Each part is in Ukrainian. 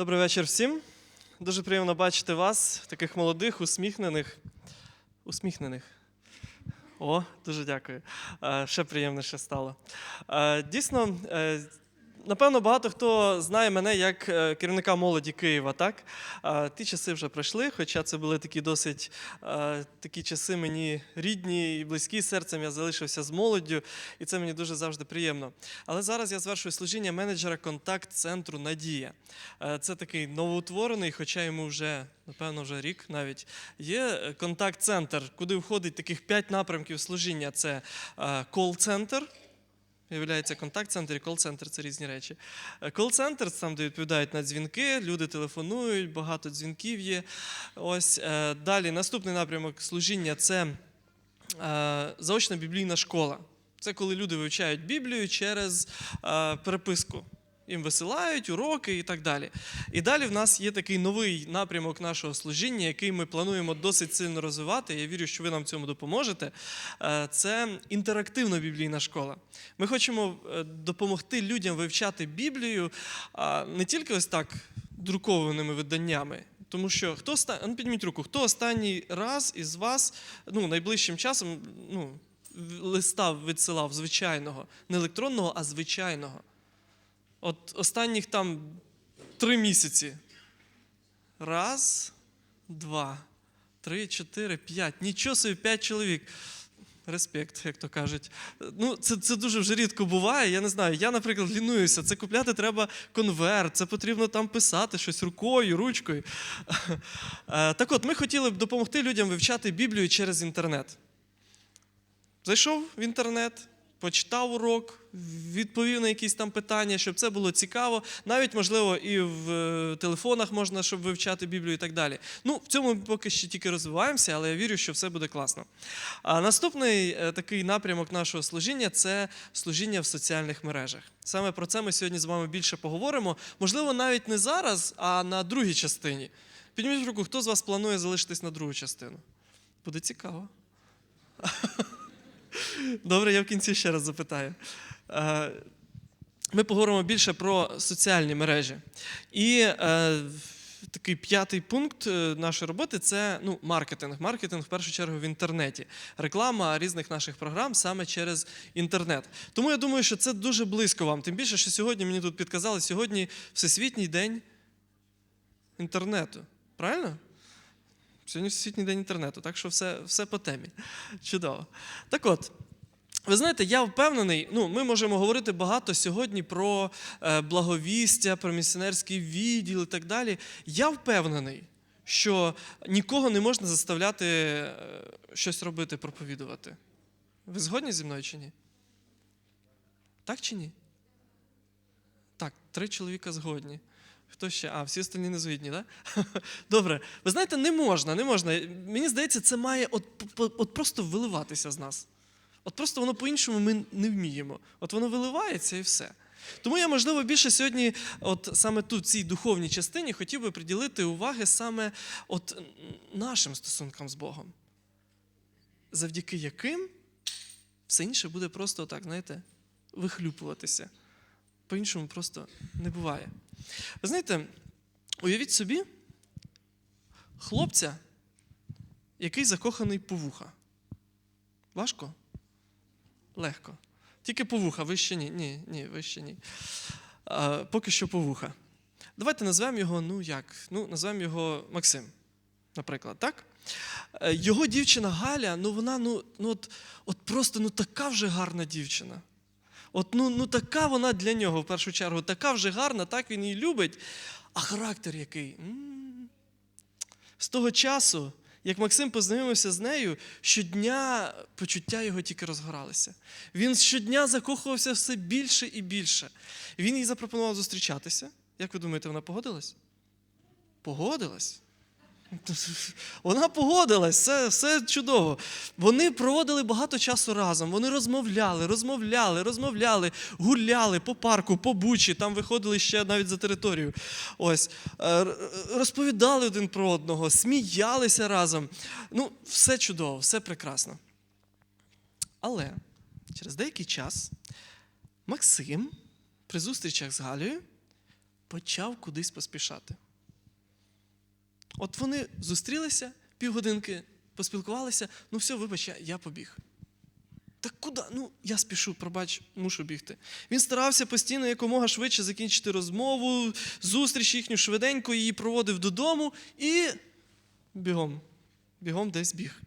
Добрий вечір всім. Дуже приємно бачити вас, таких молодих, усміхнених. Усміхнених. О, дуже дякую. Е, Ще приємніше стало. Е, Дійсно, е, напевно, багато хто знає мене як е, керівника молоді Києва. Так? Ті часи вже пройшли, хоча це були такі досить е, такі часи мені рідні і близькі серцем. Я залишився з молоддю, і це мені дуже завжди приємно. Але зараз я звершую служіння менеджера контакт-центру Надія. Е, Це такий новоутворений, хоча йому вже, напевно, вже рік навіть. Є контакт-центр, куди входить таких п'ять напрямків служіння: це кол-центр. Виявляється, контакт-центр і кол-центр це різні речі. Е, Кол-центр це там, де відповідають на дзвінки, люди телефонують, багато дзвінків є. Ось е, далі наступний напрямок служіння це е, заочна біблійна школа. Це коли люди вивчають Біблію через переписку. Їм висилають уроки і так далі. І далі в нас є такий новий напрямок нашого служіння, який ми плануємо досить сильно розвивати. Я вірю, що ви нам в цьому допоможете. Е, Це інтерактивна біблійна школа. Ми хочемо е, допомогти людям вивчати Біблію не тільки ось так друкованими виданнями. Тому що хто ну, підніміть руку, хто останній раз із вас ну, найближчим часом ну, листа відсилав звичайного, не електронного, а звичайного. От останніх там три місяці. Раз, два, три, чотири, п'ять. Нічого собі, п'ять чоловік. Респект, як то кажуть. Ну, це, це дуже вже рідко буває. Я не знаю. Я, наприклад, лінуюся. Це купляти треба конверт, це потрібно там писати щось рукою, ручкою. Е, Так от, ми хотіли б допомогти людям вивчати Біблію через інтернет. Зайшов в інтернет, почитав урок, відповів на якісь там питання, щоб це було цікаво. Навіть, можливо, і в е, телефонах можна, щоб вивчати Біблію і так далі. Ну, в цьому ми поки що тільки розвиваємося, але я вірю, що все буде класно. А наступний е, такий напрямок нашого служіння це служіння в соціальних мережах. Саме про це ми сьогодні з вами більше поговоримо. Можливо, навіть не зараз, а на другій частині. Підніміть руку, хто з вас планує залишитись на другу частину? Буде цікаво. Добре, я в кінці ще раз запитаю. Е, Ми поговоримо більше про соціальні мережі. І е, такий п'ятий пункт е, нашої роботи це ну, маркетинг. Маркетинг в першу чергу в інтернеті. Реклама різних наших програм саме через інтернет. Тому я думаю, що це дуже близько вам. Тим більше, що сьогодні мені тут підказали, сьогодні Всесвітній день інтернету. Правильно? Сьогодні Всесвітній день інтернету, так що все, все по темі. Чудово. Так от. Ви знаєте, я впевнений, ну, ми можемо говорити багато сьогодні про е, благовістя, про місіонерський відділ і так далі. Я впевнений, що нікого не можна заставляти е, щось робити, проповідувати. Ви згодні зі мною чи ні? Так чи ні? Так, три чоловіка згодні. Хто ще? А, всі остальні не згідні, так? Добре. Ви знаєте, не можна, не можна. Мені здається, це має от, от просто виливатися з нас. От просто воно по-іншому ми не вміємо. От воно виливається і все. Тому я, можливо, більше сьогодні, от саме тут, цій духовній частині, хотів би приділити уваги саме от нашим стосункам з Богом, завдяки яким все інше буде просто так, знаєте, вихлюпуватися. По-іншому просто не буває. Ви знаєте, уявіть собі хлопця, який закоханий по вуха. Важко? Легко. Тільки по вуха, вище ні. Ні, ні, вище ні. А, поки що по вуха. Давайте назвемо його, ну як? Ну, назвемо його Максим, наприклад, так? Е, Його дівчина Галя, ну вона ну, ну от, от просто ну, така вже гарна дівчина. От ну, ну така вона для нього в першу чергу, така вже гарна, так він її любить. А характер який? З того часу, як Максим познайомився з нею, щодня почуття його тільки розгоралися. Він щодня закохувався все більше і більше. Він їй запропонував зустрічатися. Як ви думаєте, вона погодилась? Погодилась. Вона погодилась, все, все чудово. Вони проводили багато часу разом. Вони розмовляли, розмовляли, розмовляли, гуляли по парку, по бучі, там виходили ще навіть за територію. Ось е, розповідали один про одного, сміялися разом. Ну, все чудово, все прекрасно. Але через деякий час Максим при зустрічах з Галею почав кудись поспішати. От вони зустрілися, півгодинки поспілкувалися, ну все, вибач, я, побіг. Так куди? Ну, я спішу, пробач, мушу бігти. Він старався постійно якомога швидше закінчити розмову, зустріч їхню швиденько її проводив додому і бігом. Бігом десь біг.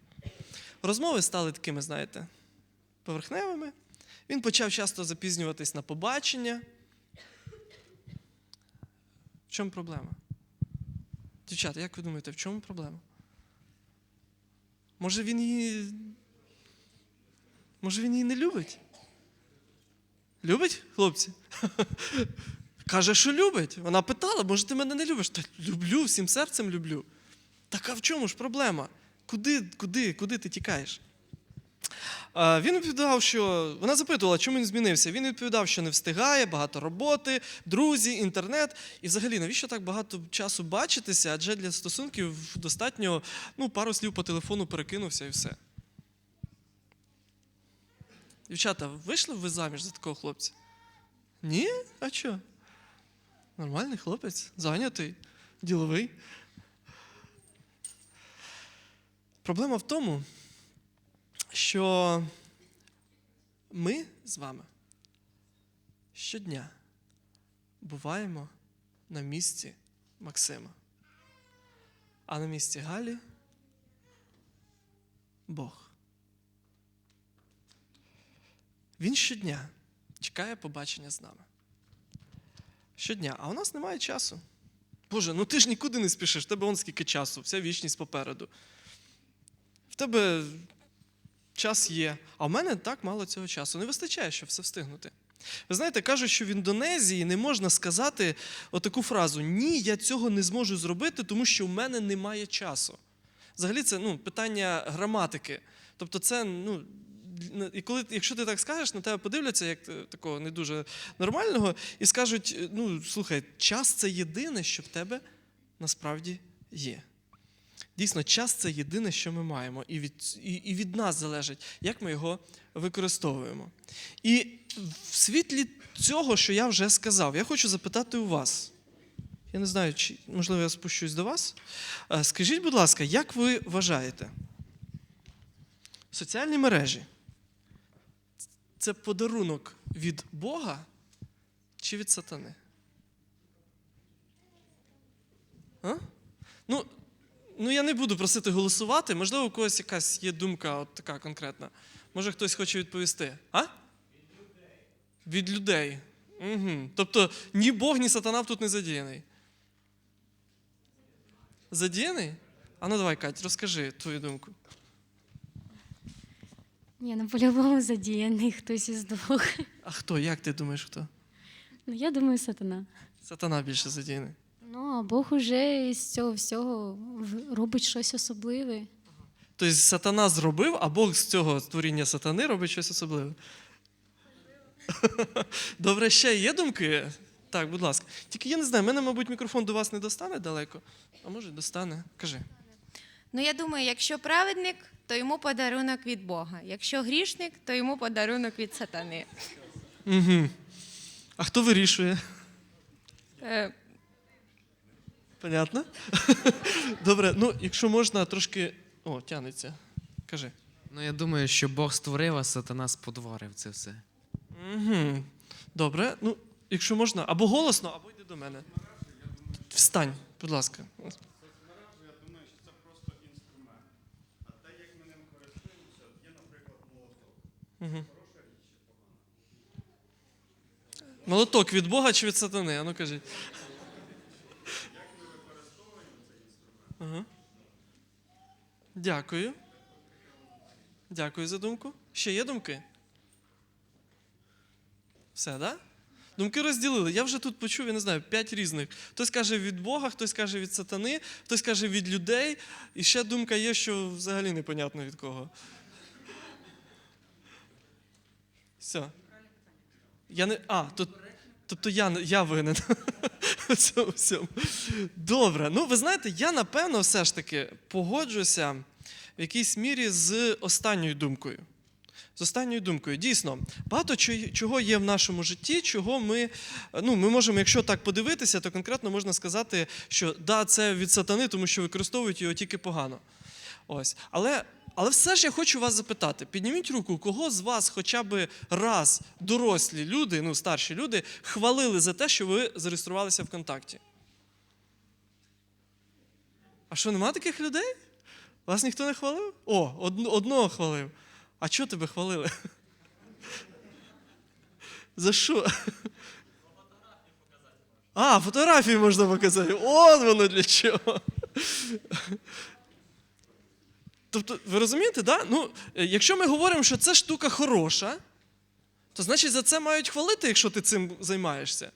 Розмови стали такими, знаєте, поверхневими. Він почав часто запізнюватись на побачення. В чому проблема? Дівчата, як ви думаєте, в чому проблема? Може він її. Може він її не любить? Любить, хлопці? Каже, що любить. Вона питала, може ти мене не любиш? Та люблю, всім серцем люблю. Так а в чому ж проблема? Куди, куди, куди ти тікаєш? Він відповідав, що вона запитувала, чому він змінився. Він відповідав, що не встигає, багато роботи, друзі, інтернет. І взагалі, навіщо так багато часу бачитися? Адже для стосунків достатньо ну, пару слів по телефону перекинувся і все. Дівчата, вийшли б ви заміж за такого хлопця? Ні? А що? Нормальний хлопець, зайнятий, діловий. Проблема в тому, що ми з вами щодня буваємо на місці Максима, а на місці Галі Бог. Він щодня чекає побачення з нами. Щодня, а у нас немає часу. Боже, ну ти ж нікуди не спішиш, в тебе он скільки часу, вся вічність попереду. В тебе час є, а в мене так мало цього часу. Не вистачає, щоб все встигнути. Ви знаєте, кажуть, що в Індонезії не можна сказати отаку фразу: Ні, я цього не зможу зробити, тому що в мене немає часу. Взагалі, це ну, питання граматики. Тобто, це, ну, і коли, якщо ти так скажеш, на тебе подивляться як е, такого не дуже нормального, і скажуть: е, ну, слухай, час це єдине, що в тебе насправді є. Дійсно, час це єдине, що ми маємо, і від, і, і від нас залежить, як ми його використовуємо. І в світлі цього, що я вже сказав, я хочу запитати у вас. Я не знаю, чи можливо я спущусь до вас. Е, Скажіть, будь ласка, як ви вважаєте? Соціальні мережі це подарунок від Бога чи від сатани? А? Ну, ну, я не буду просити голосувати. Можливо, у когось якась є думка от така конкретна. Може, хтось хоче відповісти. А? Від людей. Від людей. Угу. Тобто ні Бог, ні сатана тут не задіяний. Задіяний? А ну давай, Кать, розкажи твою думку. Ні, ну по-любому задіяний хтось із двох. А хто? Як ти думаєш, хто? Ну, я думаю, сатана. Сатана більше задіяний. Ну, а Бог уже із цього всього робить щось особливе. Тобто сатана зробив, а Бог з цього створіння сатани робить щось особливе. Добре, ще є думки? Так, будь ласка. Тільки я не знаю, мене, мабуть, мікрофон до вас не достане далеко. А може, достане. Кажи. Ну, я думаю, якщо праведник, то йому подарунок від Бога. Якщо грішник, то йому подарунок від сатани. Угу. А хто вирішує? Е, Понятно? Добре, ну, якщо можна, трошки. О, тянеться. Кажи. Ну, я думаю, що Бог створив, а сатана спотворив це все. Угу. Добре, ну, якщо можна, або голосно, або йди до мене. Встань, будь ласка. Я думаю, що це просто інструмент. А те, як ми ним користуємося, є, наприклад, молоток. Угу. Молоток від Бога чи від сатани? А ну кажіть. Ага. Дякую. Дякую за думку. Ще є думки? Все, так? Да? Думки розділили. Я вже тут почув, я не знаю, п'ять різних. Хтось каже від Бога, хтось каже від сатани, хтось каже від людей. І ще думка є, що взагалі непонятно від кого. Все. Я не. А, тут. Тобто я, я винен. Добре. Ну, ви знаєте, я напевно все ж таки погоджуся в якійсь мірі з останньою думкою. З останньою думкою. Дійсно, багато чого є в нашому житті, чого ми, ну, ми можемо, якщо так подивитися, то конкретно можна сказати, що да, це від сатани, тому що використовують його тільки погано. Ось. Але, але все ж я хочу вас запитати: підніміть руку, кого з вас хоча б раз дорослі люди, ну старші люди, хвалили за те, що ви зареєструвалися ВКонтакті? А що, нема таких людей? Вас ніхто не хвалив? О, од- одного хвалив. А чого тебе хвалили? За що? А, фотографії можна показати. От воно для чого. Тобто, ви розумієте, да? Ну, е, якщо ми говоримо, що це штука хороша, то значить за це мають хвалити, якщо ти цим займаєшся.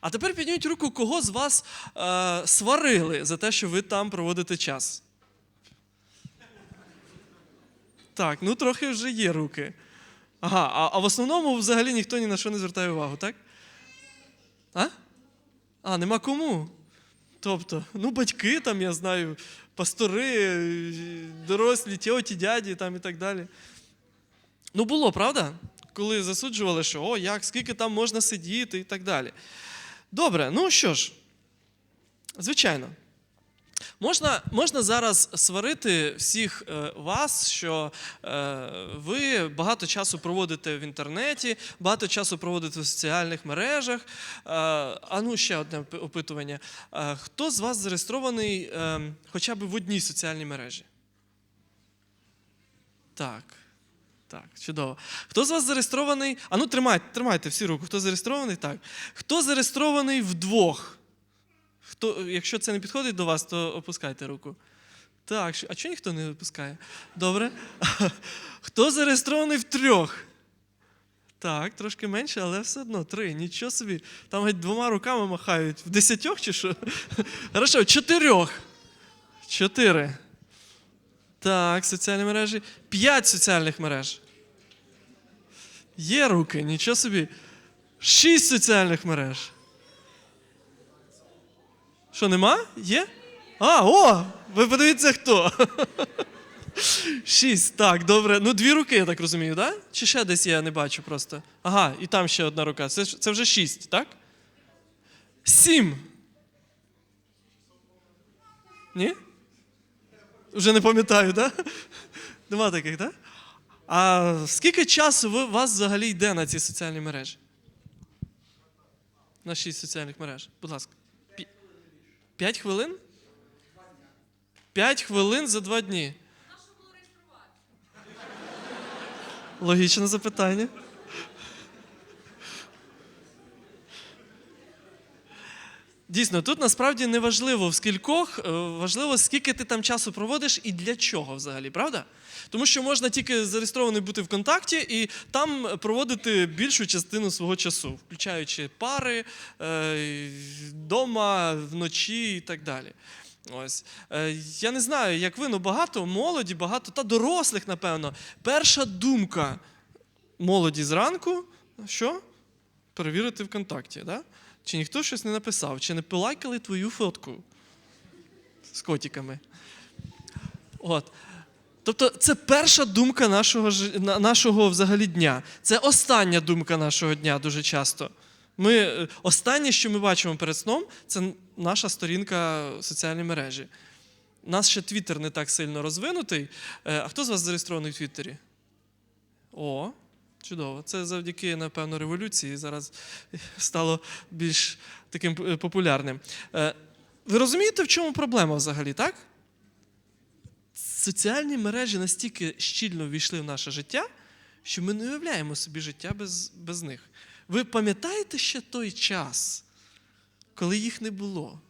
А тепер підніміть руку, кого з вас е, сварили за те, що ви там проводите час. Так, ну трохи вже є руки. Ага, а, а в основному взагалі ніхто ні на що не звертає увагу, так? А? А, нема кому. Тобто, ну, батьки там, я знаю, пастори, е, дорослі, тьоті, дяді там і так далі. Ну, було, правда? Коли засуджували, що о, як, скільки там можна сидіти і так далі. Добре, ну що ж, звичайно. Можна, можна зараз сварити всіх е, вас, що е, ви багато часу проводите в інтернеті, багато часу проводите в соціальних мережах. Е, а ну ще одне опитування. Хто з вас зареєстрований е, хоча б в одній соціальній мережі? Так. Так, чудово. Хто з вас зареєстрований? А ну тримайте, тримайте всі руку. Хто зареєстрований? Так. Хто зареєстрований вдвох? Хто, якщо це не підходить до вас, то опускайте руку. Так, а чого ніхто не опускає? Добре. Хто зареєстрований в трьох? Так, трошки менше, але все одно три. Нічого собі. Там геть двома руками махають. В десятьох чи що? Хорошо, чотирьох. Чотири. Так, соціальні мережі. П'ять соціальних мереж. Є руки, нічого собі. Шість соціальних мереж. Що, нема? Є? А, о! Ви подивіться хто. Шість. Так, добре. Ну, дві руки, я так розумію? Да? Чи ще десь я не бачу просто? Ага, і там ще одна рука. Це, це вже шість, так? Сім. Ні? Вже не пам'ятаю, так? Да? Нема таких, так? Да? А скільки часу ви, вас взагалі йде на ці соціальні мережі? На шість соціальних мереж. Будь ласка. П'ять хвилин? П'ять хвилин за два дні. Логічне запитання. Дійсно, тут насправді не важливо в скількох, е, важливо, скільки ти там часу проводиш і для чого взагалі, правда? Тому що можна тільки зареєстрований бути в контакті і там проводити більшу частину свого часу, включаючи пари, е, дома, вночі і так далі. Ось. Е, Я не знаю, як ви, але багато молоді, багато та дорослих, напевно. Перша думка молоді зранку, що? Перевірити ВКонтакті, да? Чи ніхто щось не написав, чи не полайкали твою фотку з котиками. От. Тобто це перша думка нашого, нашого взагалі дня. Це остання думка нашого дня дуже часто. Ми, е, останнє, що ми бачимо перед сном, це наша сторінка в соціальній мережі. Нас ще Твіттер не так сильно розвинутий. Е, А хто з вас зареєстрований в Твіттері? О, чудово. Це завдяки, напевно, революції зараз стало більш таким е, популярним. Е, Ви розумієте, в чому проблема взагалі, так? Соціальні мережі настільки щільно ввійшли в наше життя, що ми не уявляємо собі життя без, без них. Ви пам'ятаєте ще той час, коли їх не було?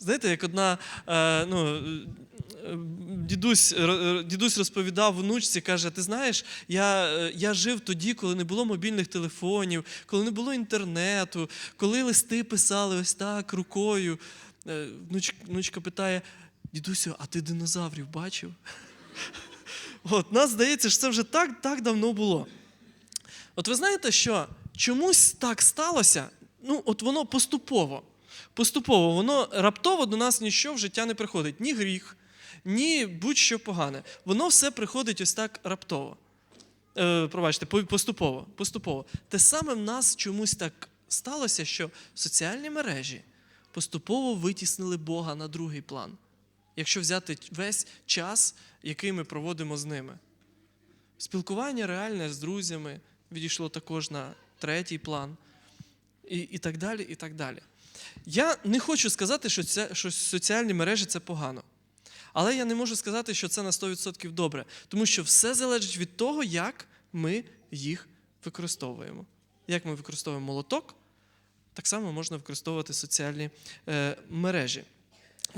Знаєте, як одна е, ну, е, дідусь, дідусь розповідав внучці, каже: ти знаєш, я, е, я жив тоді, коли не було мобільних телефонів, коли не було інтернету, коли листи писали ось так рукою. Е, внуч, внучка питає: дідусю, а ти динозаврів бачив? От, нас здається, що це вже так, так давно було. От ви знаєте, що чомусь так сталося, ну, от воно поступово. Поступово, воно раптово до нас ніщо в життя не приходить. Ні гріх, ні будь-що погане. Воно все приходить ось так раптово. Е, пробачте, поступово, поступово. Те саме в нас чомусь так сталося, що соціальні мережі поступово витіснили Бога на другий план. Якщо взяти весь час, який ми проводимо з ними. Спілкування реальне з друзями відійшло також на третій план, і, і так далі, і так далі. Я не хочу сказати, що, це, що соціальні мережі це погано. Але я не можу сказати, що це на 100% добре, тому що все залежить від того, як ми їх використовуємо. Як ми використовуємо молоток, так само можна використовувати соціальні е, мережі.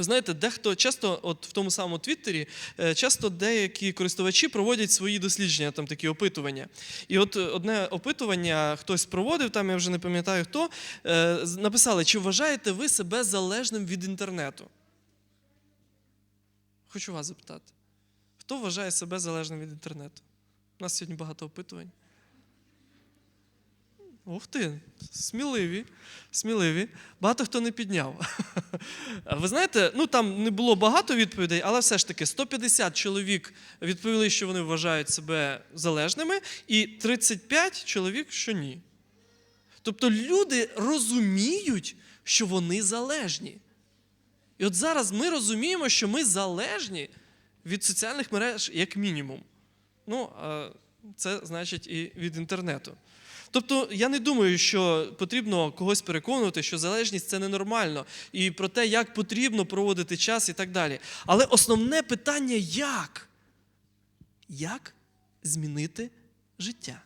Ви знаєте, дехто часто, от в тому самому Твіттері, е, часто деякі користувачі проводять свої дослідження, там такі опитування. І от е, одне опитування хтось проводив, там я вже не пам'ятаю хто, е, написали, чи вважаєте ви себе залежним від інтернету? Хочу вас запитати. Хто вважає себе залежним від інтернету? У нас сьогодні багато опитувань. Ух ти, сміливі, сміливі. Багато хто не підняв. Ви знаєте, ну там не було багато відповідей, але все ж таки 150 чоловік відповіли, що вони вважають себе залежними, і 35 чоловік, що ні. Тобто люди розуміють, що вони залежні. І от зараз ми розуміємо, що ми залежні від соціальних мереж як мінімум. Ну, це значить і від інтернету. Тобто, я не думаю, що потрібно когось переконувати, що залежність це ненормально, і про те, як потрібно проводити час і так далі. Але основне питання як? Як змінити життя?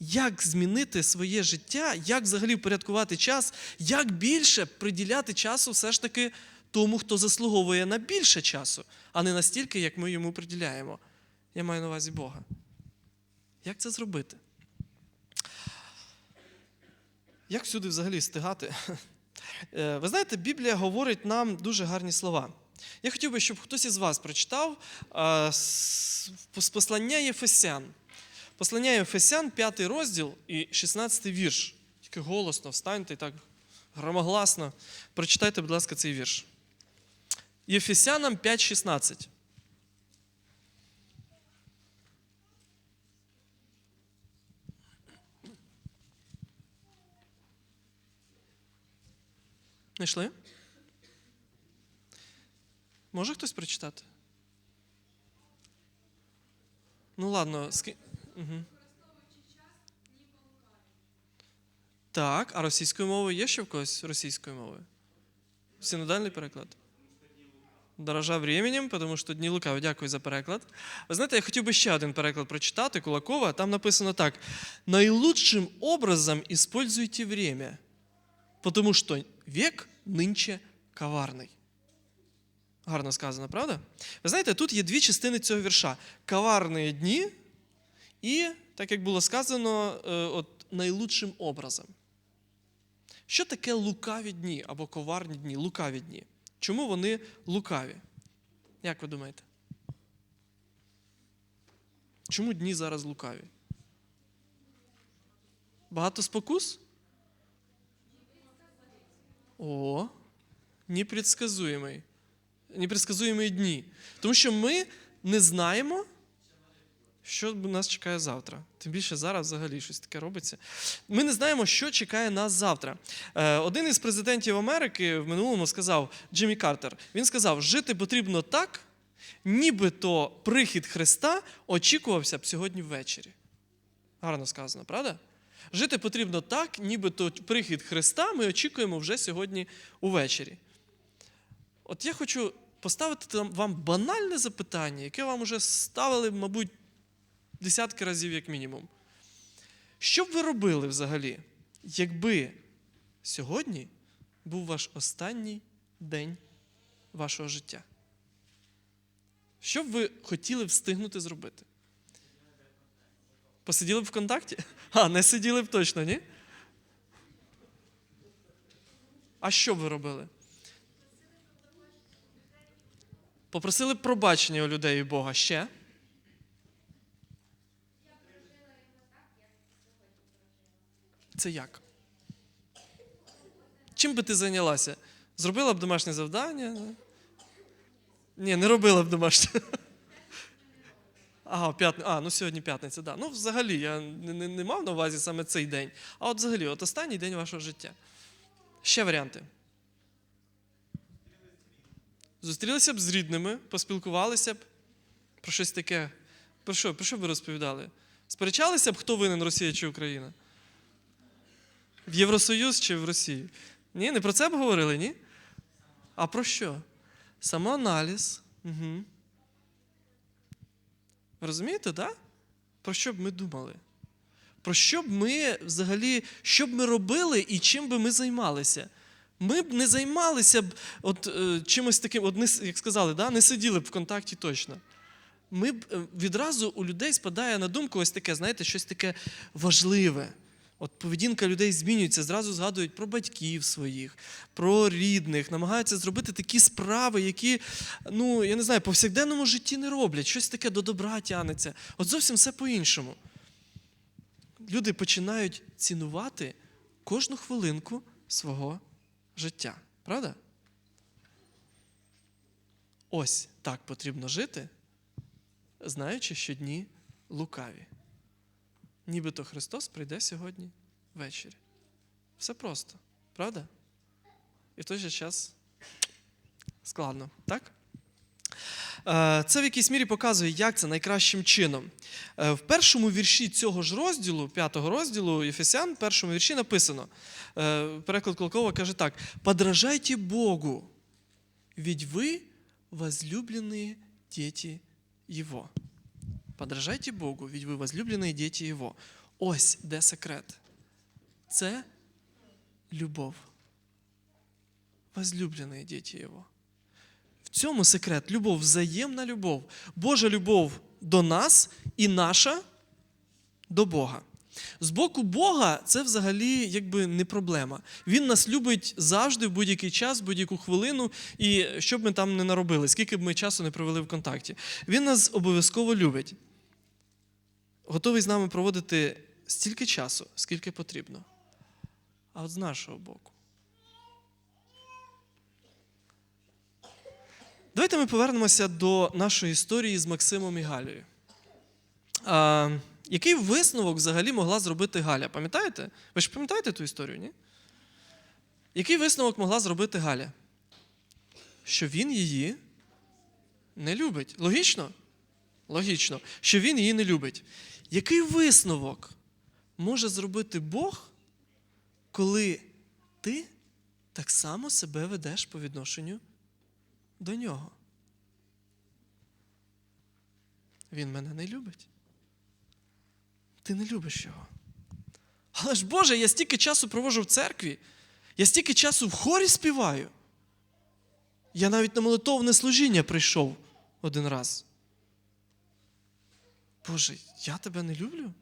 Як змінити своє життя, як взагалі впорядкувати час, як більше приділяти часу все ж таки тому, хто заслуговує на більше часу, а не настільки, як ми йому приділяємо. Я маю на увазі Бога. Як це зробити? Як всюди взагалі встигати? Е, Ви знаєте, Біблія говорить нам дуже гарні слова. Я хотів би, щоб хтось із вас прочитав послання Єфесян. Послання Єфесян, 5 розділ і 16 вірш. Тільки голосно встаньте і так громогласно. Прочитайте, будь ласка, цей вірш. Єфесянам 5,16. Знайшли? Може хтось прочитати? Ну ладно, ски... угу. Так, а російською мовою є ще в когось російською мовою? Синодальний переклад? Дорожа временем, тому що дні лукаві. Дякую за переклад. Ви знаєте, я хотів би ще один переклад прочитати Кулакова. Там написано так: наилучшим образом используйте время, Потому что век нынче коварний. Гарно сказано, правда? Ви знаєте, тут є дві частини цього вірша: коварні дні і, так як було сказано, е, от, найлучшим образом. Що таке лукаві дні або коварні дні, лукаві дні? Чому вони лукаві? Як ви думаєте? Чому дні зараз лукаві? Багато спокус? О, непредсказуємий. Непредсказуємі дні. Тому що ми не знаємо, що нас чекає завтра. Тим більше зараз взагалі щось таке робиться. Ми не знаємо, що чекає нас завтра. Е, Один із президентів Америки в минулому сказав Джиммі Картер. Він сказав: жити потрібно так, нібито прихід Христа очікувався б сьогодні ввечері. Гарно сказано, правда? Жити потрібно так, нібито прихід Христа ми очікуємо вже сьогодні увечері. От я хочу поставити вам банальне запитання, яке вам вже ставили, мабуть, десятки разів, як мінімум. Що б ви робили взагалі, якби сьогодні був ваш останній день вашого життя? Що б ви хотіли встигнути зробити? Посиділи б ВКонтакті? А, не сиділи б точно, ні? А що б ви робили? Попросили б пробачення у людей і Бога ще. Це як? Чим би ти зайнялася? Зробила б домашнє завдання? Ні, не робила б домашнє. Ага, п'ятни... А, ну сьогодні п'ятниця, да. Ну, взагалі, я не, не, не мав на увазі саме цей день. А от взагалі, от останній день вашого життя. Ще варіанти. Зустрілися б з рідними, поспілкувалися б про щось таке. Про що? Про що б ви розповідали? Сперечалися б, хто винен Росія чи Україна? В Євросоюз чи в Росію? Ні, не про це б говорили, ні? А про що? Самоаналіз. Угу. Розумієте, так? Про що б ми думали? Про що б ми взагалі, що б ми робили і чим би ми займалися? Ми б не займалися б от, е, чимось таким, от, не, як сказали, да? не сиділи б в контакті точно. Ми б е, відразу у людей спадає на думку ось таке, знаєте, щось таке важливе. От поведінка людей змінюється, зразу згадують про батьків своїх, про рідних, намагаються зробити такі справи, які, ну, я не знаю, повсякденному житті не роблять, щось таке до добра тянеться. От зовсім все по-іншому. Люди починають цінувати кожну хвилинку свого життя. Правда? Ось так потрібно жити, знаючи, що дні лукаві. Нібито Христос прийде сьогодні ввечері. Все просто, правда? І в той же час складно, так? Е, Це в якійсь мірі показує, як це найкращим чином. Е, В першому вірші цього ж розділу, п'ятого розділу Єфесян, в першому вірші написано: е, переклад Колкова каже так: подражайте Богу, ведь ви возлюбленные дети Його. Подражайте Богу, ведь ви возлюблені діти Його. Ось де секрет. Це любов. Возлюблені діти Його. В цьому секрет. Любов, взаємна любов. Божа любов до нас і наша до Бога. З боку Бога це взагалі якби не проблема. Він нас любить завжди, в будь-який час, в будь-яку хвилину, і що б ми там не наробили, скільки б ми часу не провели в контакті. Він нас обов'язково любить. Готовий з нами проводити стільки часу, скільки потрібно. А от з нашого боку. Давайте ми повернемося до нашої історії з Максимом і Галею. А, який висновок взагалі могла зробити Галя? Пам'ятаєте? Ви ж пам'ятаєте ту історію, ні? Який висновок могла зробити Галя? Що він її не любить. Логічно? Логічно, що він її не любить. Який висновок може зробити Бог, коли ти так само себе ведеш по відношенню до нього? Він мене не любить. Ти не любиш його. Але ж Боже, я стільки часу проводжу в церкві, я стільки часу в хорі співаю. Я навіть на молитовне служіння прийшов один раз. Боже, я тебе не люблю?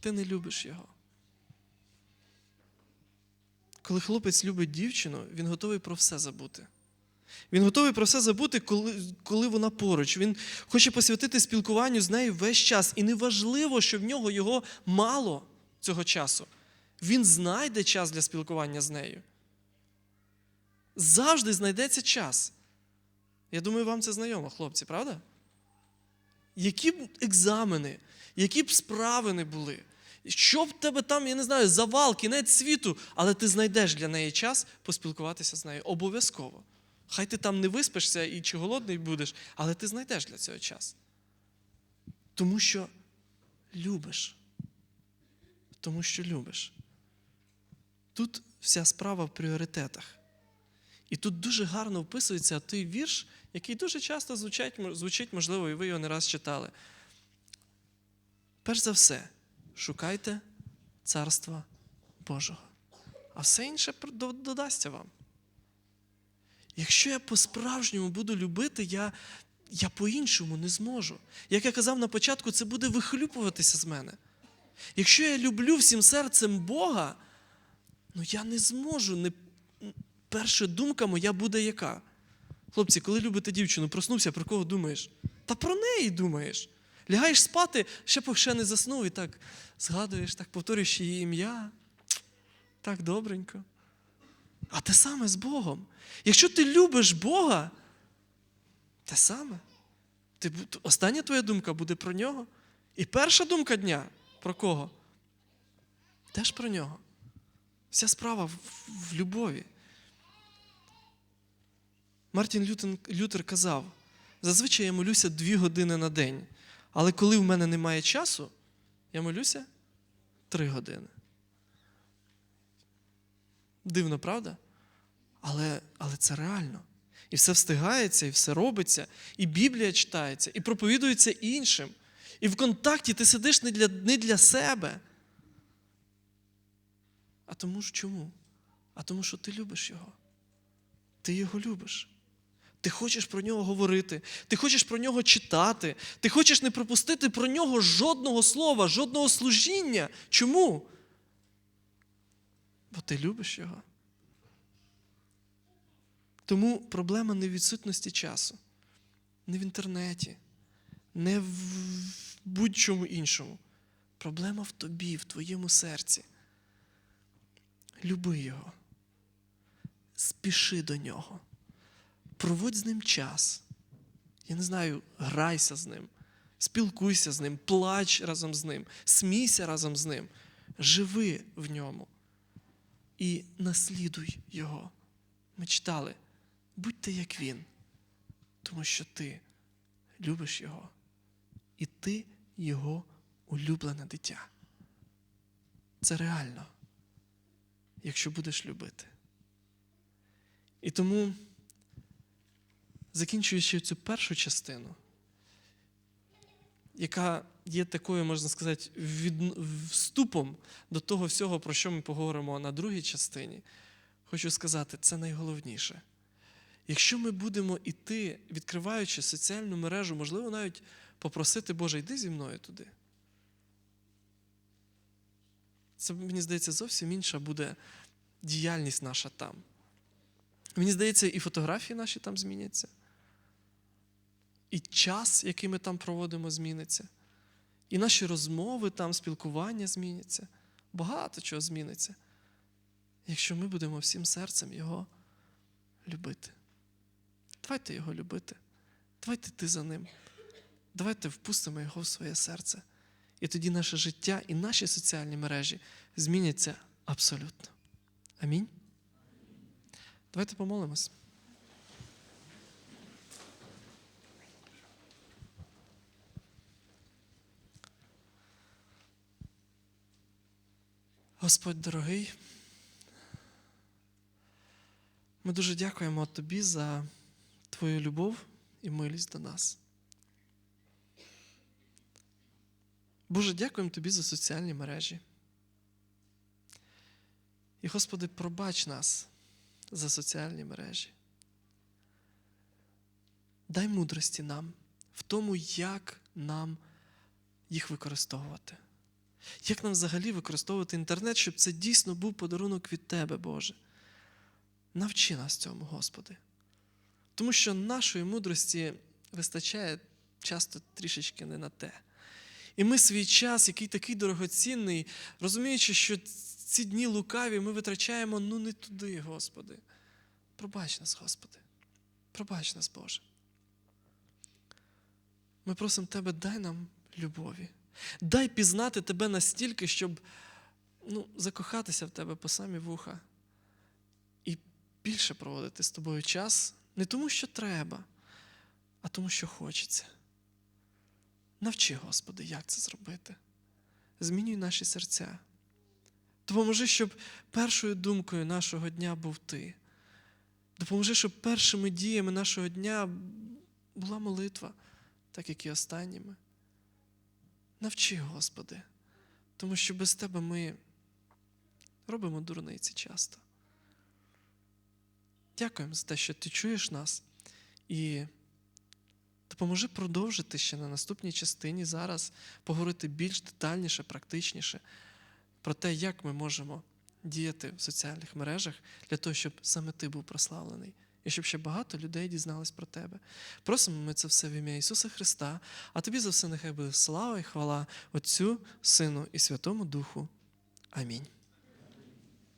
Ти не любиш його. Коли хлопець любить дівчину, він готовий про все забути. Він готовий про все забути, коли, коли вона поруч. Він хоче посвятити спілкуванню з нею весь час. І неважливо, що в нього його мало цього часу. Він знайде час для спілкування з нею. Завжди знайдеться час. Я думаю, вам це знайомо, хлопці, правда? Які б екзамени, які б справи не були, що б в тебе там, я не знаю, завал, кінець світу, але ти знайдеш для неї час поспілкуватися з нею. Обов'язково. Хай ти там не виспишся і чи голодний будеш, але ти знайдеш для цього час. Тому що любиш. Тому що любиш. Тут вся справа в пріоритетах. І тут дуже гарно вписується той вірш, який дуже часто звучить, звучить, можливо, і ви його не раз читали. Перш за все, шукайте Царства Божого, а все інше додасться вам. Якщо я по-справжньому буду любити, я, я по-іншому не зможу. Як я казав на початку, це буде вихлюпуватися з мене. Якщо я люблю всім серцем Бога, ну я не зможу. Не... Перша думка моя буде яка? Хлопці, коли любите дівчину, проснувся, про кого думаєш? Та про неї думаєш. Лягаєш спати, ще ще не заснув, і так згадуєш, так повторюєш її ім'я. Так добренько. а те саме з Богом. Якщо ти любиш Бога, те саме. Ти, остання твоя думка буде про нього. І перша думка дня про кого? Теж про нього. Вся справа в, в любові. Мартін Лютер казав: зазвичай я молюся дві години на день, але коли в мене немає часу, я молюся три години. Дивно, правда? Але, але це реально. І все встигається, і все робиться, і Біблія читається, і проповідується іншим. І в контакті ти сидиш не для, не для себе. А тому ж чому? А тому, що ти любиш його. Ти його любиш. Ти хочеш про нього говорити, ти хочеш про нього читати, ти хочеш не пропустити про нього жодного слова, жодного служіння. Чому? Бо ти любиш його. Тому проблема не в відсутності часу, не в інтернеті, не в будь-чому іншому. Проблема в тобі, в твоєму серці. Люби його. Спіши до нього. Проводь з ним час. Я не знаю, грайся з ним, спілкуйся з ним, плач разом з ним, смійся разом з ним, живи в ньому і наслідуй його. Ми читали, будьте як він, тому що ти любиш його, і ти його улюблене дитя. Це реально, якщо будеш любити. І тому, закінчуючи цю першу частину, яка є такою, можна сказати, вступом до того всього, про що ми поговоримо на другій частині, хочу сказати, це найголовніше. Якщо ми будемо іти, відкриваючи соціальну мережу, можливо, навіть попросити, Боже, йди зі мною туди. Це, мені здається, зовсім інша буде діяльність наша там. Мені здається, і фотографії наші там зміняться, і час, який ми там проводимо, зміниться, і наші розмови там, спілкування зміняться. Багато чого зміниться, якщо ми будемо всім серцем його любити. Давайте його любити. Давайте йти за ним. Давайте впустимо його в своє серце. І тоді наше життя і наші соціальні мережі зміняться абсолютно. Амінь. Давайте помолимось. Господь дорогий, ми дуже дякуємо Тобі за Твою любов і милість до нас. Боже, дякуємо Тобі за соціальні мережі. І, Господи, пробач нас за соціальні мережі. Дай мудрості нам в тому, як нам їх використовувати. Як нам взагалі використовувати інтернет, щоб це дійсно був подарунок від Тебе, Боже. Навчи нас цьому, Господи. Тому що нашої мудрості вистачає часто трішечки не на те. І ми свій час, який такий дорогоцінний, розуміючи, що ці дні лукаві ми витрачаємо ну не туди, Господи. Пробач нас, Господи. Пробач нас, Боже. Ми просимо Тебе, дай нам любові. Дай пізнати Тебе настільки, щоб ну, закохатися в Тебе по самі вуха і більше проводити з тобою час не тому, що треба, а тому, що хочеться. Навчи, Господи, як це зробити. Змінюй наші серця. Допоможи, щоб першою думкою нашого дня був Ти. Допоможи, щоб першими діями нашого дня була молитва, так як і останніми. Навчи, Господи, тому що без Тебе ми робимо дурниці часто. Дякуємо за те, що ти чуєш нас і допоможи продовжити ще на наступній частині зараз поговорити більш детальніше, практичніше про те, як ми можемо діяти в соціальних мережах для того, щоб саме ти був прославлений. І щоб ще багато людей дізнались про тебе. Просимо ми це все в ім'я Ісуса Христа, а тобі за все нехай буде слава і хвала Отцю, Сину і Святому Духу. Амінь.